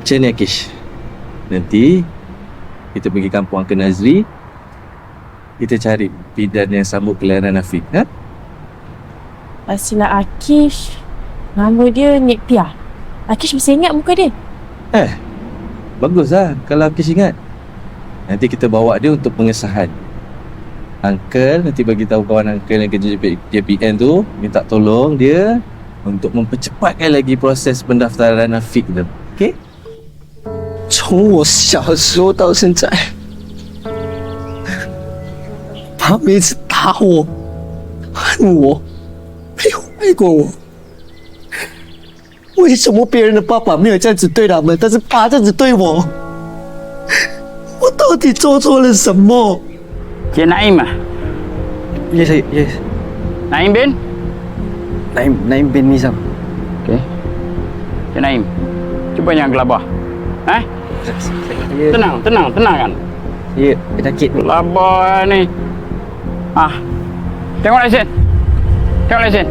Macam ni Akish Nanti Kita pergi kampung Uncle Nazri Kita cari bidan yang sambut kelahiran Afiq ha? Pastilah Akish. Nama dia Nik Pia. Akish masih ingat muka dia. Eh Bagus lah Kalau Akish ingat Nanti kita bawa dia untuk pengesahan Uncle nanti bagi tahu kawan Uncle yang kerja JP, JPN tu Minta tolong dia Untuk mempercepatkan lagi proses pendaftaran Afiq tu Okay? 从我小的时候到现在他每次打我恨我没有爱过我。为什么别人的爸爸没有这样子对他们但是爸这样子对我？我到底做错了什么？简单一点嘛也是也是男嘉宾来来宾你说给简单一就不一样了吧来 Tenang, tenang, tenang kan? saya sakit. Gelabah ni. Ah. Tengok lesen. Tengok lesen.